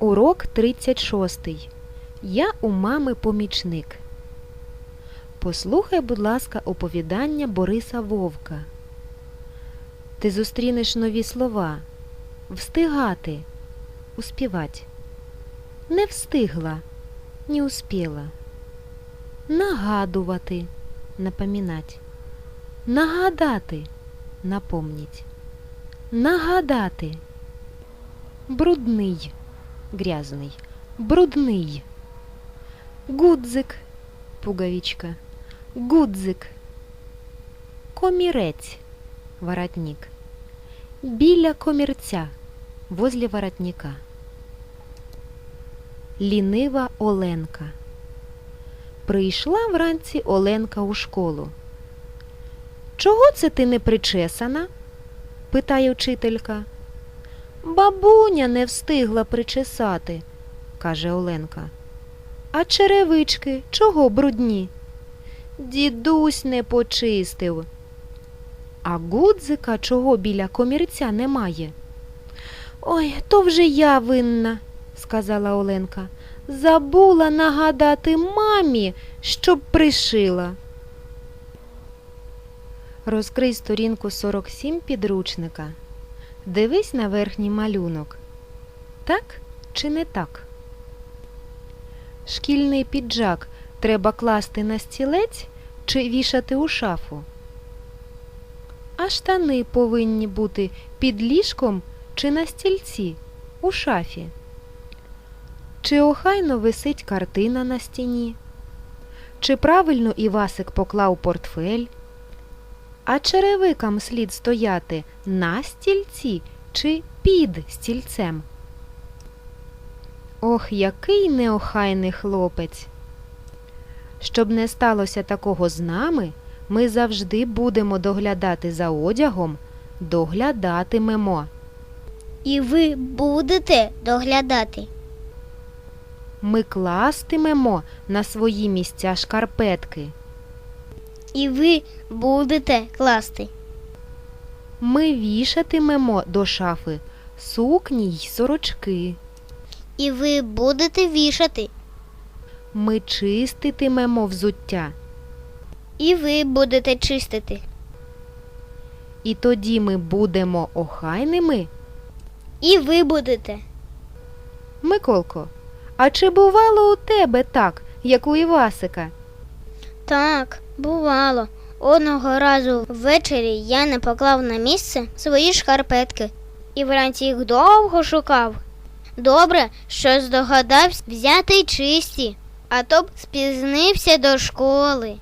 Урок 36. Я у мами помічник. Послухай, будь ласка, оповідання Бориса Вовка. Ти зустрінеш нові слова. Встигати. Успівать. Не встигла. Не успіла. Нагадувати. Напоминать. Нагадати. Напомнить. Нагадати. Брудний. Грязний. Брудний. Гудзик. Пуговичка. Гудзик. Комірець. Воротник. Біля комірця. Возле воротника. Лінива Оленка. Прийшла вранці Оленка у школу. Чого це ти не причесана? питає вчителька. Бабуня не встигла причесати, каже Оленка. А черевички чого брудні? Дідусь не почистив. А гудзика чого біля комірця немає? Ой, то вже я винна, сказала Оленка. Забула нагадати мамі, щоб пришила. Розкрий сторінку 47 підручника. Дивись на верхній малюнок. Так чи не так? Шкільний піджак треба класти на стілець чи вішати у шафу? А штани повинні бути під ліжком чи на стільці у шафі? Чи охайно висить картина на стіні? Чи правильно Івасик поклав портфель? А черевикам слід стояти на стільці чи під стільцем? Ох, який неохайний хлопець. Щоб не сталося такого з нами, ми завжди будемо доглядати за одягом, доглядатимемо. І ви будете доглядати. Ми кластимемо на свої місця шкарпетки. І ви будете класти. Ми вішатимемо до шафи сукні й сорочки. І ви будете вішати. Ми чиститимемо взуття. І ви будете чистити. І тоді ми будемо охайними. І ви будете. Миколко, а чи бувало у тебе так, як у Івасика? Так, бувало. Одного разу ввечері я не поклав на місце свої шкарпетки і вранці їх довго шукав. Добре, що здогадався взяти чисті, а то б спізнився до школи.